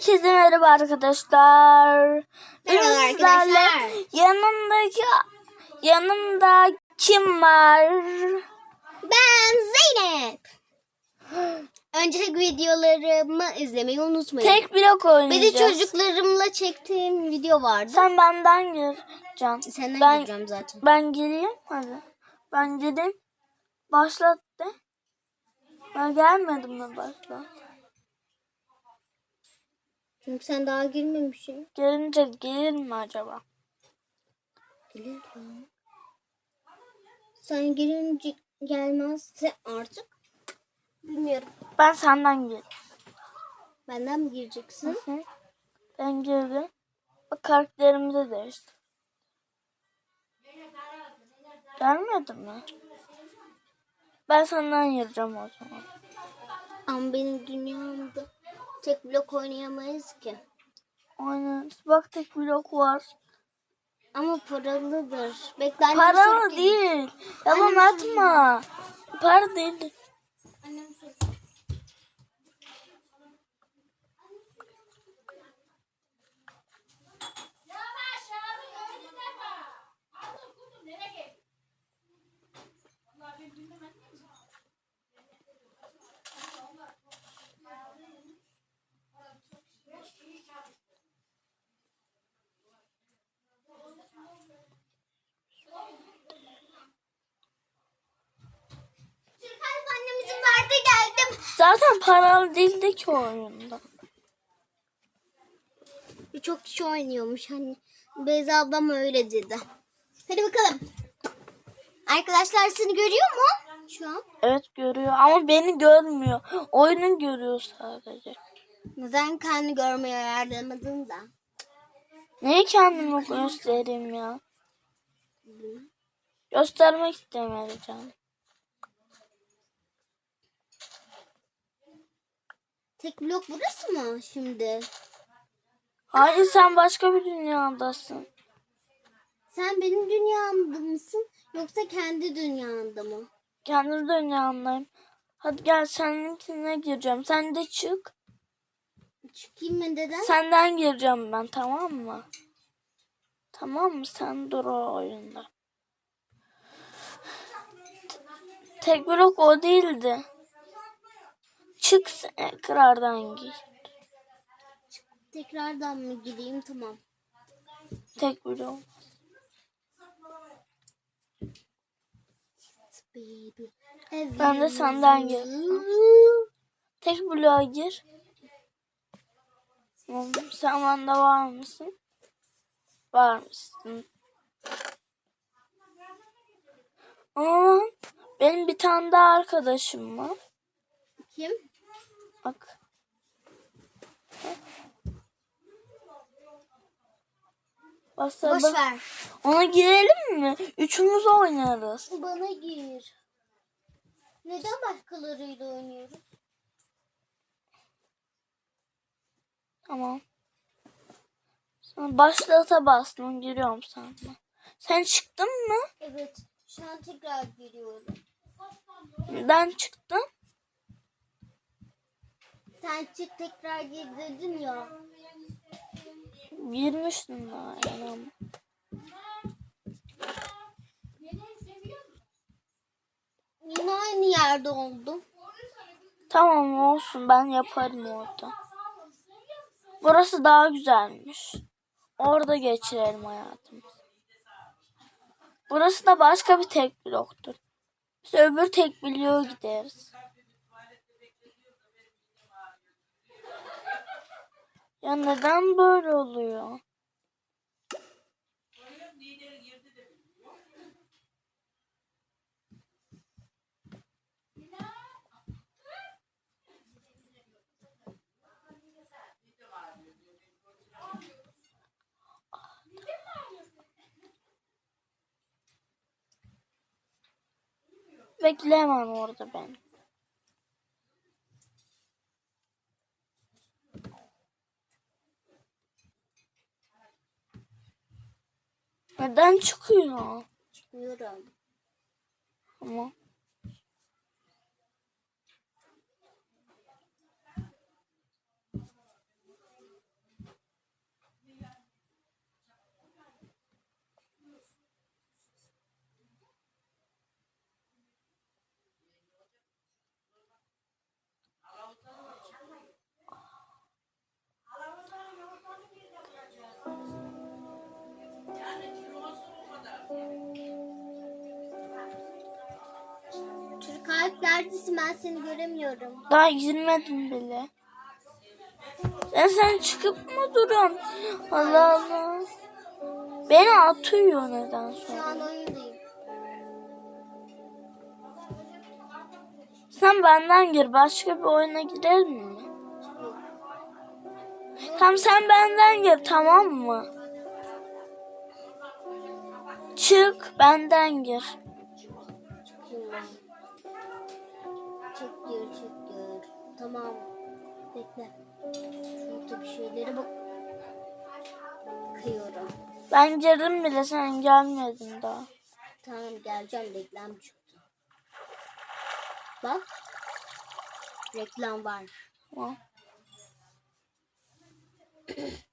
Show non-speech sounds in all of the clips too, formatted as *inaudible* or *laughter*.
Herkese merhaba arkadaşlar. Merhaba arkadaşlar. Yanımdaki yanımda kim var? Ben Zeynep. Önceki videolarımı izlemeyi unutmayın. Tek blok Bir oynayacağız. de çocuklarımla çektiğim video vardı. Sen benden gireceksin. Senden ben, gireceğim zaten. Ben gireyim hadi. Ben gireyim. Başlat de. Ben gelmedim mi başlat? Çünkü sen daha girmemişsin. Gelince gelir mi acaba? Gelir ya. Sen girince gelmezse artık bilmiyorum. Ben senden gireyim. Benden mi gireceksin? Hı. Ben girdim. Bak karakterimizi değiştir. Gelmedi mi? Ben senden gireceğim o zaman. Ama benim dünyamda tek blok oynayamayız ki. Aynen. Bak tek blok var. Ama paralıdır. Bekle Paralı değil. Yalan atma. Para değil. Paralı değildi ki o oyunda. Çok kişi oynuyormuş hani. Beyza ablam öyle dedi. Hadi bakalım. Arkadaşlar seni görüyor mu? Şu an. Evet görüyor ama beni görmüyor. Oyunu görüyor sadece. Neden kendi görmeye ayarlamadın da? Neyi kendime göstereyim ya? Göstermek istemedi canım. Tek blok burası mı şimdi? Hayır sen başka bir dünyadasın. Sen benim dünyamda mısın yoksa kendi dünyanda mı? Kendi dünyamdayım. Hadi gel seninkine gireceğim. Sen de çık. Çıkayım mı deden? Senden gireceğim ben tamam mı? Tamam mı? Sen dur o oyunda. Tek blok o değildi. Çık tekrardan gir. Tekrardan mı gideyim tamam. Tek. Baby. Evet. Ben de senden gir. Tek bloğa gir. Sen bende var mısın? Var mısın? Ama benim bir tane daha arkadaşım var. Kim? Bak. Basta Boş ver. Ona girelim mi? Üçümüz oynarız. Bana gir. Neden başkalarıyla oynuyoruz? Tamam. Sen başlata bastın. Giriyorum sana. Sen çıktın mı? Evet. Şu an tekrar giriyorum. Ben çıktım. Sen çık tekrar gir dedin ya. Girmiştim daha ama. Yine aynı yerde oldum. Tamam olsun ben yaparım orada. Burası daha güzelmiş. Orada geçirelim hayatımızı. Burası da başka bir tek bloktur. Biz öbür tek bloğa gideriz. Ya neden böyle oluyor? Bekleyemem orada ben. Neden çıkıyor? Çıkıyorum. Ama Neredesin ben seni göremiyorum. Daha girmedim bile. Sen sen çıkıp mı duruyorsun? Allah Allah. Beni atıyor neden Şu sonra. an oyundayım. Sen benden gir. Başka bir oyuna girelim mi? Tamam sen benden gir tamam mı? Çık benden gir. Tamam. Bekle. Şurada bir şeylere bak. Bakıyorum. Ben girdim bile sen gelmedin daha. Tamam geleceğim reklam çıktı. Bak. Reklam var. Tamam. *clears throat*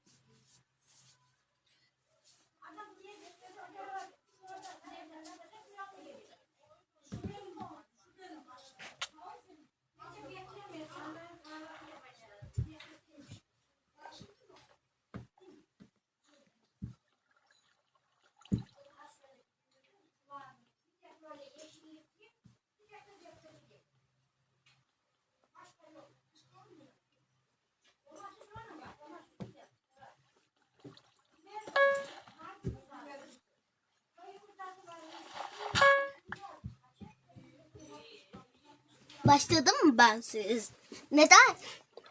Başladı mı ben siz? Neden?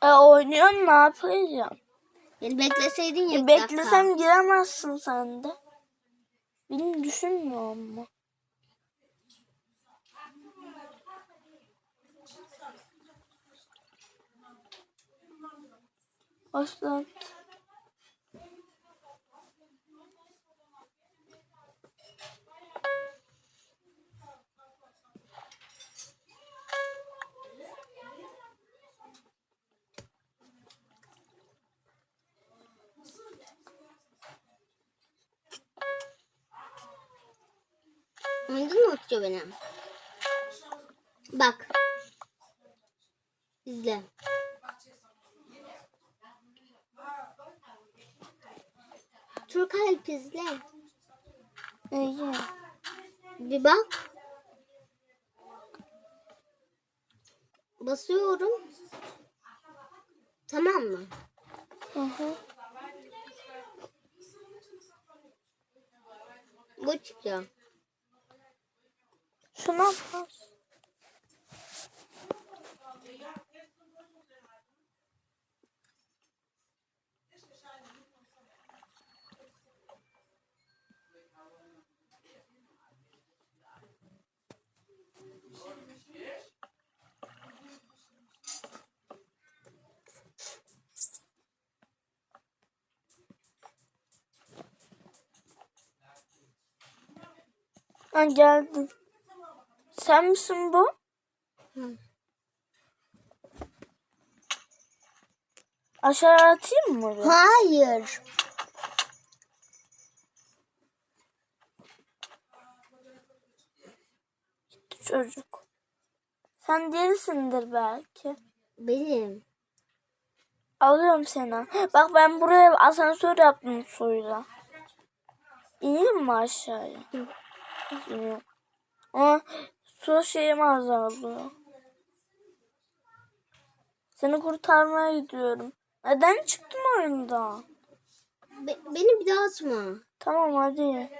E oynuyorsun ne yapacağım? Beni bekleseydin ya E, bir dakika. beklesem giremezsin sen de. Beni düşünmüyor mu? Başlat. Anladın mı tutuyor beni? Bak. İzle. Türk Alp izle. İyi. Bir bak. Basıyorum. Tamam mı? Hı hı. Bu çıkıyor. Şuna bas. Ha geldin. Sen misin bu? Hı. Aşağı atayım mı? bir? Hayır. Çocuk. Sen değilsindir belki. Benim. Alıyorum seni. Bak ben buraya asansör yaptım suyla. İneyim mi aşağıya? İniyorum. Ama su şeyim azalıyor. Seni kurtarmaya gidiyorum. Neden çıktın oyundan? Be- beni bir daha atma. Tamam hadi.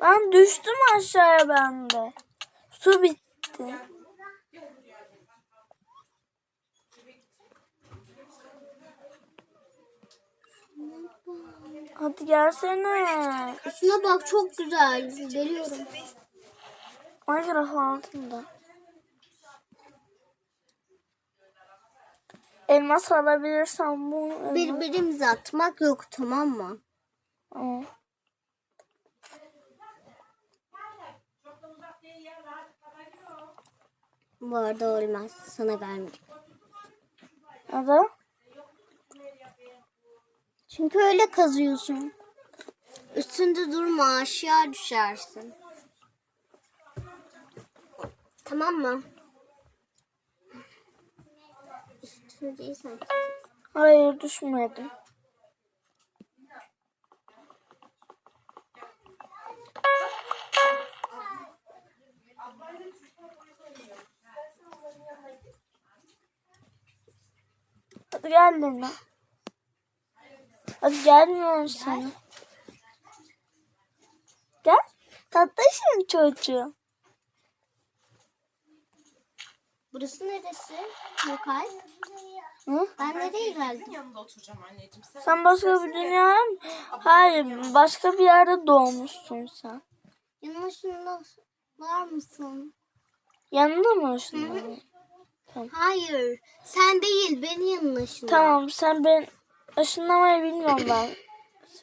Ben düştüm aşağıya ben de. Su bitti. Hadi gelsene. Şuna bak çok güzel. Geliyorum. Minecraft altında. Elmas alabilirsem bu elmas. Birbirimize atmak yok tamam mı? Aa. Bu arada olmaz. Sana gelmeyecek. Neden? Çünkü öyle kazıyorsun. Üstünde durma aşağı düşersin. Tamam mı? Üstünceyi sanki. Hayır düşmedim. Hadi gel Lena. Hadi gelmiyorum sana. Gel. Tatlısın çocuğum. Burası neresi? Lokal. Hı? Ben nereye geldim? yanında oturacağım anneciğim. Sen Sen başka bir dünyaya mı? Hayır. Başka bir yerde doğmuşsun sen. Yanına var mısın? Yanında mı ışınlandın? Hayır. Sen değil. Beni yanına ışınla. Tamam sen ben ışınlamayı bilmiyorum ben.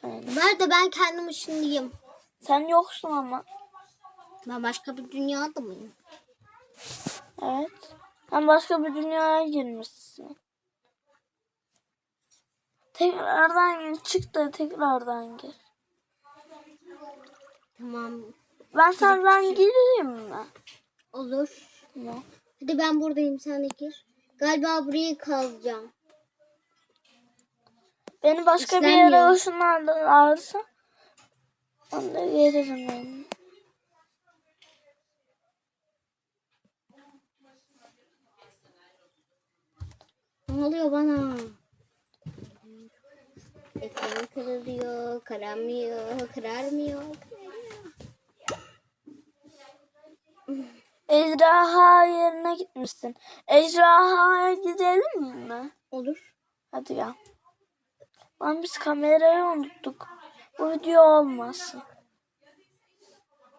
Sen, Nerede ben kendim ışınlayayım. sen yoksun ama. Ben başka bir dünyada mıyım? Evet. Sen başka bir dünyaya girmişsin. Tekrardan gir. Çık da tekrardan gir. Tamam. Ben senden gireyim mi? Olur. Tamam. Hadi ben buradayım sen de gir. Galiba burayı kazacağım. Beni başka bir yere ışınlarlarsa ben de gelirim yani. Ne oluyor bana? Ekranım kırılıyor, karanmıyor, kararmıyor. Ejderha yerine gitmişsin. Ejderhaya gidelim mi? Olur. Hadi ya. Lan biz kamerayı unuttuk. Bu video olmasın.